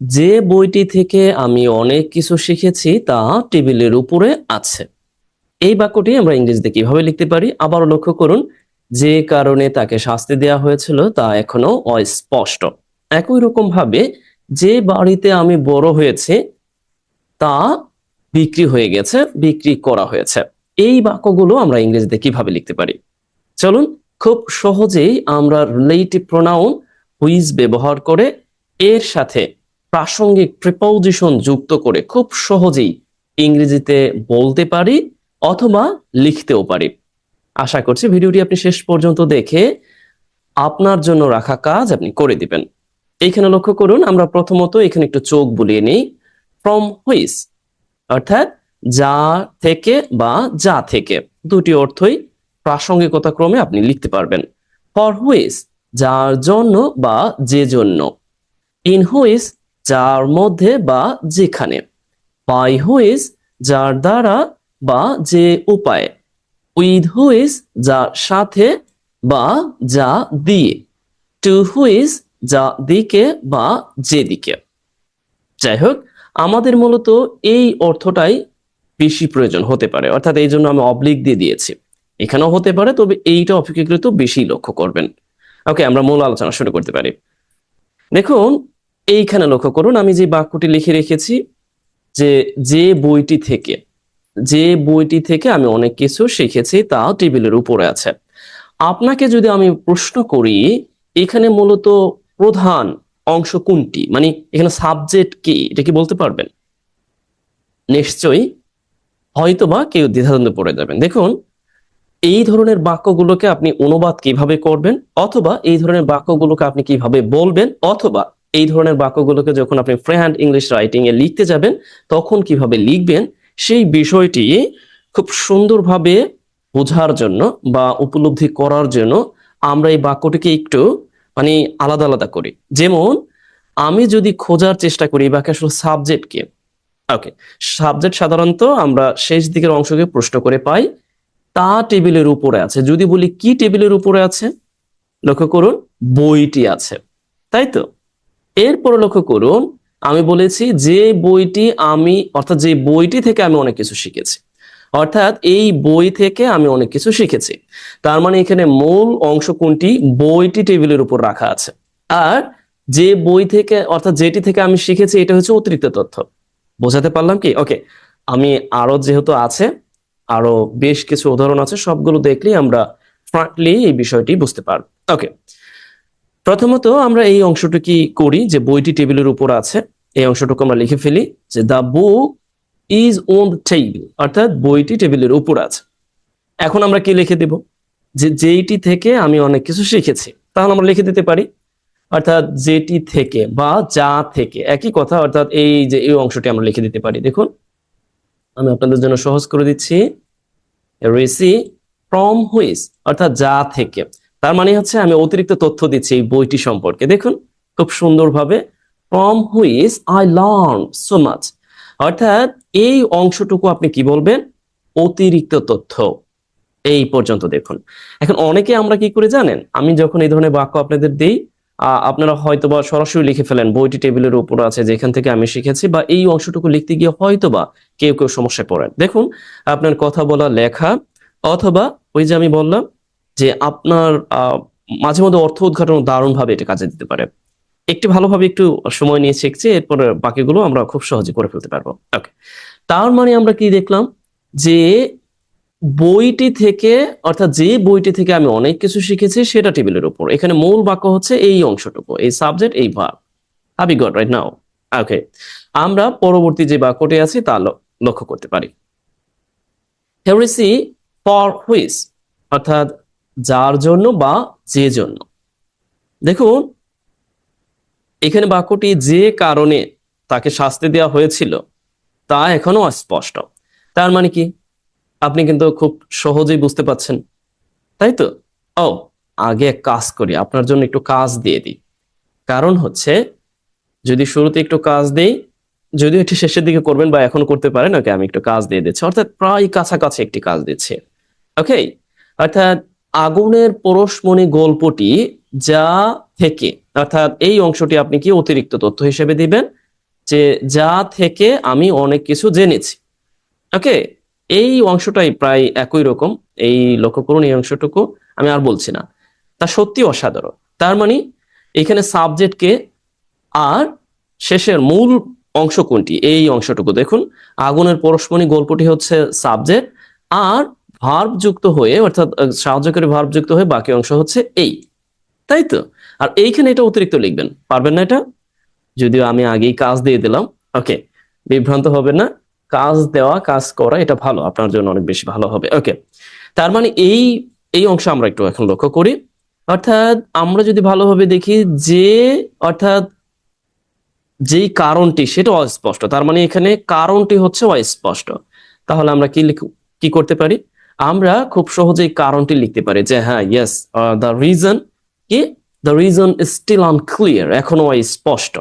যে বইটি থেকে আমি অনেক কিছু শিখেছি তা টেবিলের উপরে আছে। এই বাক্যটি আমরা ইংরেজিতে কীভাবে লিখতে পারি? আবারও লক্ষ্য করুন, যে কারণে তাকে শাস্তি দেওয়া হয়েছিল তা এখনও অস্পষ্ট। একই রকম ভাবে যে বাড়িতে আমি বড় হয়েছে, তা বিক্রি হয়ে গেছে, বিক্রি করা হয়েছে। এই বাক্যগুলো আমরা ইংরেজিতে কীভাবে লিখতে পারি? চলুন, খুব সহজেই আমরা রিলেটিভ প্রোনাউন হুইজ ব্যবহার করে এর সাথে প্রাসঙ্গিক প্রিপোজিশন যুক্ত করে খুব সহজেই ইংরেজিতে বলতে পারি অথবা লিখতেও পারি। আশা করছি ভিডিওটি আপনি শেষ পর্যন্ত দেখে আপনার জন্য রাখা কাজ আপনি করে দিবেন। এইখানে লক্ষ্য করুন, আমরা প্রথমত এখানে একটু চোখ বুলিয়ে নিই। ফ্রম হুইস অর্থাৎ যা থেকে বা যা থেকে। দুটি অর্থই প্রাসঙ্গিকতা ক্রমে আপনি লিখতে পারবেন। ফর হুইস যার জন্য বা যে জন্য। ইন হুইস যার মধ্যে বা যেখানে। বাই হুইস যার দ্বারা বা যে উপায়ে। উইথ হুইস যার সাথে বা যা দিয়ে। টু হুইস যা দিকে বা যেদিকে। যাই হোক আমাদের মূলত এই অর্থটাই বেশি প্রয়োজন হতে পারে। অর্থাৎ এই জন্য আমি অবলিক দিয়ে দিয়েছি। এখানেও হতে পারে, তবে এইটা অপেক্ষাকৃত বেশি লক্ষ্য করবেন। ওকে আমরা মূল আলোচনা শুরু করতে পারি। দেখুন এইখানে লক্ষ্য করুন, আমি যে বাক্যটি লিখে রেখেছি যে যে বইটি থেকে, যে বইটি থেকে আমি অনেক কিছু শিখেছি তা টেবিলের উপরে আছে। আপনাকে যদি আমি প্রশ্ন করি, এখানে মূলত প্রধান অংশ কোনটি? মানে এখানে সাবজেক্ট কি? এটা কি বলতে পারবেন? নিশ্চয়ই হয়তোবা কেউ দ্বিধাদ্বন্দ্বে পড়ে যাবেন। দেখুন, এই ধরনের বাক্যগুলোকে আপনি অনুবাদ কীভাবে করবেন, অথবা এই ধরনের বাক্যগুলোকে আপনি কীভাবে বলবেন, অথবা এই ধরনের বাক্যগুলোকে যখন আপনি ফ্রি হ্যান্ড ইংলিশ রাইটিং এ লিখতে যাবেন, তখন কীভাবে লিখবেন সেই বিষয়টি খুব সুন্দরভাবে বোঝার জন্য বা উপলব্ধি করার জন্য আমরা এই বাক্যটিকে একটু মানে আলাদা আলাদা করি। যেমন, আমি যদি খোঁজার চেষ্টা করি বাক্যে আসলে সাবজেক্টকে ওকে সাবজেক্ট সাধারণত আমরা শেষ দিকের অংশকে প্রশ্ন করে পাই, তা টেবিলের উপরে আছে। যদি বলি কি টেবিলের উপরে আছে, লক্ষ্য করুন, বইটি আছে, তাই তো? এরপরে লক্ষ্য করুন, আমি বলেছি যে বইটি আমি, অর্থাৎ যে বইটি থেকে আমি অনেক কিছু শিখেছি, অর্থাৎ এই বই থেকে আমি অনেক কিছু শিখেছি। তার মানে এখানে মূল অংশ কোনটি? বইটি টেবিলের উপর রাখা আছে। আর যে বই থেকে, অর্থাৎ যেটি থেকে আমি শিখেছি, এটা হচ্ছে অতিরিক্ত তথ্য। বোঝাতে পারলাম কি? ওকে, আমি আরও যেহেতু আছে, আরও বেশ কিছু উদাহরণ আছে, সবগুলো দেখলেই আমরা ফ্রাঙ্কলি এই বিষয়টি বুঝতে পারব। ওকে প্রথমত আমরা এই অংশটি কি করি যে বইটি টেবিলের উপর আছে, এই অংশটুকু আমরা লিখে ফেলি যে the book is on table অর্থাৎ বইটি টেবিলের উপর আছে। এখন আমরা কি লিখে দেব? যে যেইটি থেকে আমি অনেক কিছু শিখেছি, তাহলে আমরা লিখে দিতে পারি। অর্থাৎ যেটি থেকে বা যা থেকে, একই কথা, অর্থাৎ এই যে এই অংশটি আমরা লিখে দিতে পারি। দেখুন, আমি আপনাদের জন্য সহজ করে দিচ্ছি। রেসি ফ্রম হুইস অর্থাৎ যা থেকে। তার মানে হচ্ছে আমি অতিরিক্ত তথ্য দিচ্ছি এই বইটি সম্পর্কে। দেখুন, খুব সুন্দরভাবে ফ্রম হুইস আই লার্ন সো মাচ অর্থাৎ এই অংশটুকু আপনি কি বলবেন? অতিরিক্ত তথ্য। এই পর্যন্ত দেখুন। এখন অনেকে আমরা কি করে জানেন? আমি যখন এই ধরনের বাক্য আপনাদের দিই আপনারা হয়তোবা সরাসরি লিখে ফেলেন, বইটি টেবিলের উপর আছে, যেখান থেকে আমি শিখেছি, বা এই অংশটুকু লিখতে গিয়ে হয়তোবা কেউ কেউ সমস্যায় পড়েন। দেখুন, আপনার কথা বলা লেখা, অথবা ওই যে আমি বললাম যে আপনার মাঝে মধ্যে অর্থ উদ্ঘাটন দারুণ ভাবে এটা কাজে দিতে পারে। একটি ভালোভাবে একটু সময় নিয়ে শিখছি, এরপরে বাকিগুলো আমরা খুব সহজে করে ফেলতে পারব। ওকে তার মানে আমরা কি দেখলাম? যে বইটি থেকে, অর্থাৎ যে বইটি থেকে আমি অনেক কিছু শিখেছি, সেটা টেবিলের উপর। এখানে মূল বাক্য হচ্ছে এই অংশটুকু, এই সাবজেক্ট, এই ভাব হাবি গট রাইট নাও ওকে আমরা পরবর্তী যে বাক্যটি আছে, তা লক্ষ্য করতে পারি। হেউরিসি ফর হুইস অর্থাৎ যার জন্য বা যে জন্য। দেখুন, এখানে বাক্যটি যে কারণে তাকে শাস্তি দেওয়া হয়েছিল, তা এখনও অস্পষ্ট। তার মানে কি? আপনি কিন্তু খুব সহজেই বুঝতে পাচ্ছেন তাই তো? ও, আগে এক কাজ করি, আপনার জন্য একটু কাজ দিয়ে দিই। কারণ হচ্ছে, যদি শুরুতে একটু কাজ দেই যদিও এটি শেষের দিকে করবেন বা এখন করতে পারেন, ওকে, আমি একটু কাজ দিয়ে দিচ্ছি। অর্থাৎ প্রায় কাছাকাছি একটি কাজ দিচ্ছে। ওকে, অর্থাৎ আগুনের পরশমণি গল্পটি যা থেকে, অর্থাৎ এই অংশটি আপনি কি অতিরিক্ত তথ্য হিসেবে দিবেন? যে যা থেকে আমি অনেক কিছু জেনেছি। ওকে? এই অংশটাই প্রায় একই রকম, এই লক্ষ্য করুন এই অংশটুকু আমি আর বলছি না। তা সত্যি অসাধারণ। তার মানে এখানে সাবজেক্টকে আর শেষের মূল অংশ কোনটি? এই অংশটুকু দেখুন। আগুনের পরশমণি গল্পটি হচ্ছে সাবজেক্ট, আর ভার্ব যুক্ত হয়ে, অর্থাৎ সাহায্যকারী ভার্ব যুক্ত হয়ে বাকি অংশ হচ্ছে এই। তাই তো? আর এইখানে এটা অতিরিক্ত লিখবেন। পারবেন না এটা? যদিও আমি আগেই কাজ দিয়ে দিলাম। ওকে, বিভ্রান্ত হবে না। কাজ দেওয়া, কাজ করা, এটা ভালো। আপনার জন্য অনেক বেশি ভালো হবে। ওকে, তার মানে এই এই অংশ আমরা একটু এখন লক্ষ্য করি। অর্থাৎ, আমরা যদি ভালোভাবে দেখি যে, অর্থাৎ, যেই কারণটি, সেটা অস্পষ্ট। তার মানে এখানে কারণটি হচ্ছে অস্পষ্ট। তাহলে আমরা কি কি করতে পারি? আমরা খুব সহজেই কারণটি লিখতে পারি যে হ্যাঁ ইয়েস দ্য রিজন কি? দ্য রিজন স্টিল আনক্লিয়ার এখনও স্পষ্ট।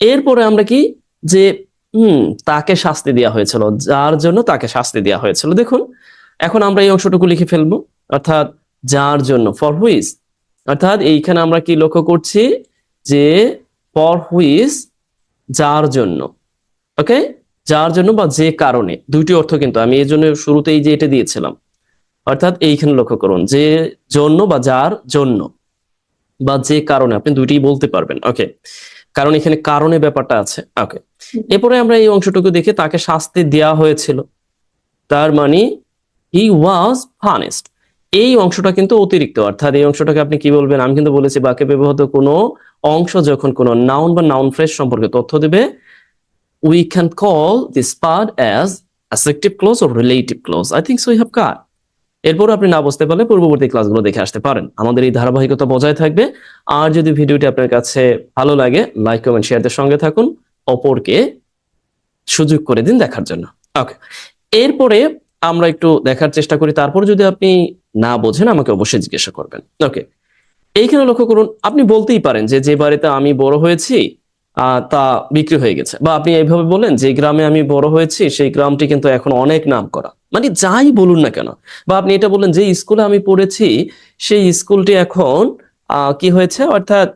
এরপরে আমরা কি? যে, হুম, তাকে শাস্তি দেওয়া হয়েছিল, যার জন্য তাকে শাস্তি দেওয়া হয়েছিল। দেখুন, এখন আমরা এই অংশটুকু লিখে ফেলব। অর্থাৎ, যার জন্য ফর হুইজ অর্থাৎ, এইখানে আমরা কি লক্ষ্য করছি? যে ফর হুইজ যার জন্য। ওকে যার জন্য বা যে কারণে, দুইটি অর্থ কিন্তু আমি এই জন্য শুরুতেই যে এটা দিয়েছিলাম। অর্থাৎ এইখানে লক্ষ্য করুন, যে জন্য বা যার জন্য বা যে কারণে, আপনি দুইটি বলতে পারবেন ওকে কারণ এখানে কারণে ব্যাপারটা আছে ওকে এরপরে আমরা এই অংশটুকু দেখে তাকে শাস্তি দেওয়া হয়েছিল। তার মানে হি ওয়াজ ফানেস্ট এই অংশটা কিন্তু অতিরিক্ত, অর্থাৎ এই অংশটাকে আপনি কি বলবেন? আমি কিন্তু বলেছি, বাক্যে ব্যবহৃত কোনো অংশ যখন কোনো নাউন বা নাউন ফ্রেশ সম্পর্কে তথ্য দেবে we can call this part as adjective clause O relative clause I think so you have car এরপর আপনি না বুঝতে পারলে পূর্ববর্তী ক্লাসগুলো দেখে আসতে পারেন। আমাদের এই ধারাবাহিকতা বজায় থাকবে। আর যদি ভিডিওটি আপনার কাছে ভালো লাগে লাইক কমেন্ট শেয়ারদের সঙ্গে থাকুন। অপরকে সুযোগ করে দিন দেখার জন্য। ওকে এরপরে আমরা একটু দেখার চেষ্টা করি। তারপর যদি আপনি না বোঝেন, আমাকে অবশ্যই জিজ্ঞাসা করবেন। ওকে এইখানে লক্ষ্য করুন, আপনি বলতেই পারেন যে যে বাড়িতে আমি বড় হয়েছি তা বিক্রি হয়ে গেছে। বা আপনি এইভাবে বলেন যে গ্রামে আমি বড় হয়েছি, সেই গ্রামটি কিন্তু এখন অনেক নাম করা মানে যাই বলুন না কেন, বা আপনি এটা বললেন, যে স্কুলে আমি পড়েছি, সেই স্কুলটি এখন কি হয়েছে? অর্থাৎ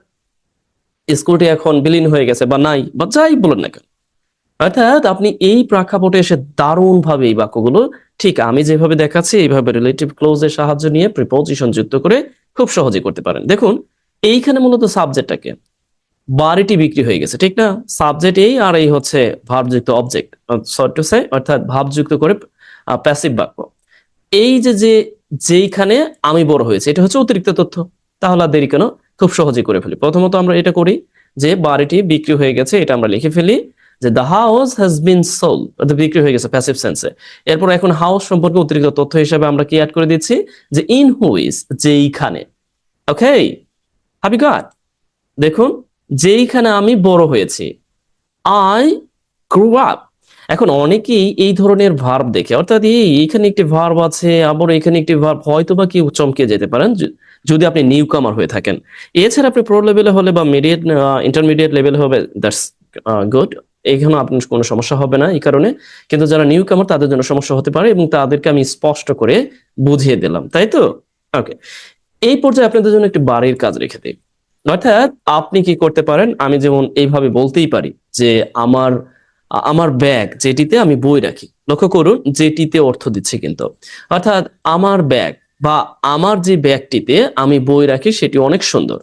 স্কুলটি এখন বিলীন হয়ে গেছে বা নাই, বা যাই বলুন না কেন। অর্থাৎ আপনি এই প্রেক্ষাপটে এসে দারুণ ভাবে এই বাক্যগুলো, ঠিক আমি যেভাবে দেখাচ্ছি, এইভাবে রিলেটিভ ক্লোজের সাহায্য নিয়ে প্রিপোজিশন যুক্ত করে খুব সহজে করতে পারেন। দেখুন, এইখানে মূলত সাবজেক্টটাকে বাড়িটি বিক্রি হয়ে গেছে, ঠিক না? সাবজেক্ট এই আর এই হচ্ছে ভাবযুক্ত অবজেক্ট সরি টু সে অর্থাৎ ভাবযুক্ত করে প্যাসিভ বাক্য। এই যে যে, যেইখানে আমি বড় হয়েছে, এটা হচ্ছে অতিরিক্ত তথ্য। তাহলে আর দেরি কেন? খুব সহজে করে ফেলি। প্রথমত আমরা এটা করি যে, বাড়িটি বিক্রি হয়ে গেছে, এটা আমরা লিখে ফেলি যে the house has been sold অর্থাৎ বিক্রি হয়ে গেছে প্যাসিভ সেন্সে এরপর এখন হাউস সম্পর্কে অতিরিক্ত তথ্য হিসেবে আমরা কি অ্যাড করে দিচ্ছি? যে ইন হুইজ যেইখানে। ওকে হ্যাপি গট দেখুন যেইখানে আমি বড় হয়েছি। আই গ্রু আপ এখন অনেকেই এই ধরনের ভার্ব দেখে। অর্থাৎ এই এখানে একটি ভার্ব আছে, আবার এখানে একটি ভার্ব হয়তো বা কি চমকে যেতে পারেন যদি আপনি নিউ কামার হয়ে থাকেন। এছাড়া আপনি প্রো লেভেলে হলে বা মিডিয়েট ইন্টারমিডিয়েট লেভেলে হবে দ্যাটস গুড এখানে আপনার কোনো সমস্যা হবে না এই কারণে। কিন্তু যারা নিউ কামার তাদের জন্য সমস্যা হতে পারে এবং তাদেরকে আমি স্পষ্ট করে বুঝিয়ে দিলাম। তাই তো? ওকে এই পর্যায়ে আপনাদের জন্য একটি বাড়ির কাজ রেখে দিই। অর্থাৎ আপনি কি করতে পারেন? আমি যেমন এইভাবে বলতেই পারি যে আমার আমার ব্যাগ যেটিতে আমি বই রাখি, লক্ষ্য করুন যেটিতে অর্থ দিচ্ছে কিন্তু। অর্থাৎ আমার ব্যাগ বা আমার যে ব্যাগটিতে আমি বই রাখি সেটি অনেক সুন্দর।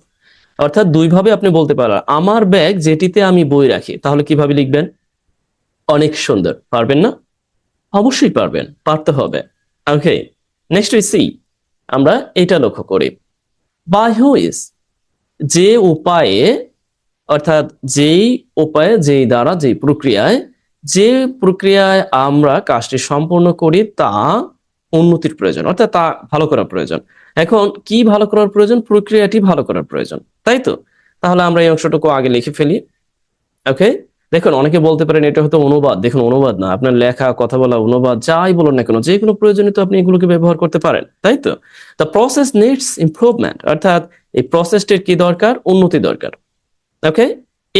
অর্থাৎ দুইভাবে আপনি বলতে পারেন আমার ব্যাগ যেটিতে আমি বই রাখি, তাহলে কীভাবে লিখবেন? অনেক সুন্দর, পারবেন না? অবশ্যই পারবেন, পারতে হবে। ওকে নেক্সট সি আমরা এটা লক্ষ্য করি। বাই হুইজ যে উপায়ে, অর্থাৎ যেই উপায়ে, যেই দ্বারা, যেই প্রক্রিয়ায়, যে প্রক্রিয়ায় আমরা কাজটি সম্পূর্ণ করি তা উন্নতির প্রয়োজন, অর্থাৎ তা ভালো করার প্রয়োজন। এখন, কি ভালো করার প্রয়োজন? প্রক্রিয়াটি ভালো করার প্রয়োজন, তাই তো? তাহলে আমরা এই অংশটুকু আগে লিখে ফেলি। ওকে দেখুন, অনেকে বলতে পারেন এটা হয়তো অনুবাদ। দেখুন, অনুবাদ না, আপনার লেখা, কথা বলা, অনুবাদ, যাই বলুন না কেন, যে কোনো প্রয়োজনে তো আপনি এগুলোকে ব্যবহার করতে পারেন, তাই তো? দ্য প্রসেস নিডস ইমপ্রুভমেন্ট অর্থাৎ এই প্রসেসটির কি দরকার? উন্নতি দরকার। ওকে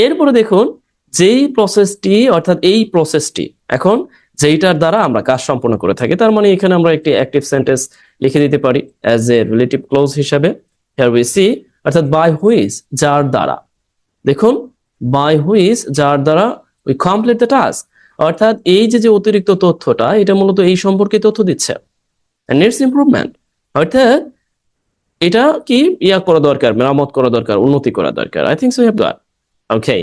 এরপরে দেখুন, যেই প্রসেসটি অর্থাৎ এই প্রসেসটি এখন যেইটার দ্বারা আমরা কাজ সম্পন্ন করে থাকি, তার মানে এখানে আমরা একটি অ্যাক্টিভ সেন্টেন্স লিখে দিতে পারি অ্যাজ এ রিলেটিভ ক্লোজ হিসাবে। হিয়ার উই সি অর্থাৎ বাই হুইজ যার দ্বারা। দেখুন বাই হুইজ যার দ্বারা উই কমপ্লিট দ্য টাস্ক অর্থাৎ এই যে যে অতিরিক্ত তথ্যটা, এটা মূলত এই সম্পর্কে তথ্য দিচ্ছে। নিডস ইমপ্রুভমেন্ট অর্থাৎ এটা কি? ইয়া করা দরকার, মেরামত করা দরকার, উন্নতি করা দরকার। I think so have okay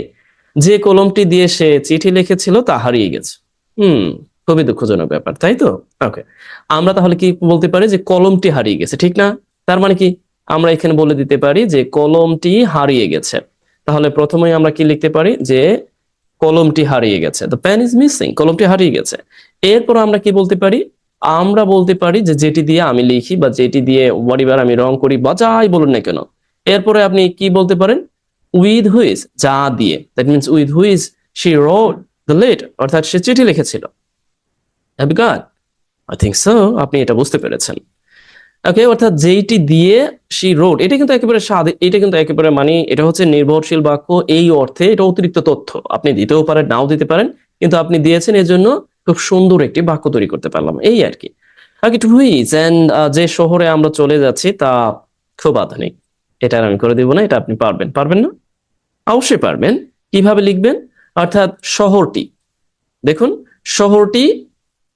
যে কলমটি দিয়ে সে চিঠি লিখেছিল, তা হারিয়ে গেছে। হুম, খুবই দুঃখজনক ব্যাপার, তাই তো? ওকে আমরা তাহলে কি বলতে পারি যে কলমটি হারিয়ে গেছে, ঠিক না? তার মানে কি? আমরা এখানে বলে দিতে পারি যে কলমটি হারিয়ে গেছে। তাহলে প্রথমে আমরা কি লিখতে পারি? যে কলমটি হারিয়ে গেছে। দ্য পেন ইজ মিসিং কলমটি হারিয়ে গেছে। এরপর আমরা কি বলতে পারি? আমরা বলতে পারি যে যেটি দিয়ে আমি লিখি বা যেটি দিয়ে বডিবার আমি রং করি বা যাই বলুন না কেন, এরপরে আপনি কি বলতে পারেন? উইথ হুইজ যা দিয়ে। That means with whose she wrote the letter অর্থাৎ সে চিঠি লিখেছিল। সো আপনি এটা বুঝতে পেরেছেন। ওকে অর্থাৎ যেইটি দিয়ে শি রোড এটা কিন্তু একেবারে স্বাধীন এটা কিন্তু একেবারে মানে এটা হচ্ছে নির্ভরশীল বাক্য, এই অর্থে এটা অতিরিক্ত তথ্য। আপনি দিতেও পারেন, নাও দিতে পারেন, কিন্তু আপনি দিয়েছেন এর জন্য খুব সুন্দর একটি বাক্য তৈরি করতে পারলাম, এই আর কি। টু হুইজ এন্ড যে শহরে আমরা চলে যাচ্ছি তা খুব আধুনিক এটা আমি করে দিব না, এটা আপনি পারবেন। পারবেন না? অবশ্যই পারবেন। কীভাবে লিখবেন? অর্থাৎ শহরটি। দেখুন, শহরটি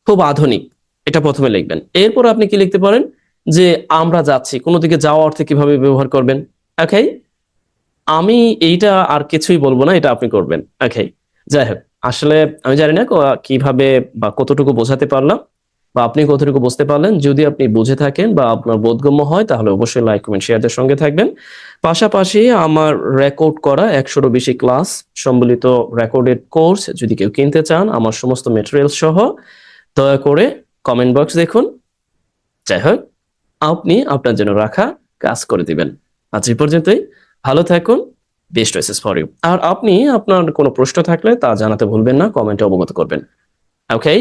খুব আধুনিক। এটা প্রথমে লিখবেন। এরপর আপনি কি লিখতে পারেন? যে আমরা যাচ্ছি, কোনো দিকে যাওয়া অর্থে কীভাবে ব্যবহার করবেন? আমি এইটা আর কিছুই বলব না, এটা আপনি করবেন। যাই হোক। আসলে আমি জানি না কীভাবে বা কতটুকু বোঝাতে পারলাম বা আপনি কতটুকু বুঝতে পারলেন। যদি আপনি বুঝে থাকেন বা আপনার বোধগম্য হয়, তাহলে অবশ্যই লাইক কমেন্ট শেয়ারদের সঙ্গে থাকবেন। পাশাপাশি আমার রেকর্ড করা একশোরও বেশি ক্লাস সম্বলিত রেকর্ডেড কোর্স যদি কেউ কিনতে চান, আমার সমস্ত মেটেরিয়াল সহ, দয়া করে কমেন্ট বক্স দেখুন। যাই হোক, আপনি আপনার জন্য রাখা কাজ করে দিবেন। আজ এই পর্যন্তই। ভালো থাকুন। বেস্ট ওয়েসেস ফর ইউ আর আপনি আপনার কোনো প্রশ্ন থাকলে তা জানাতে ভুলবেন না কমেন্টে অবগত করবেন। ওকে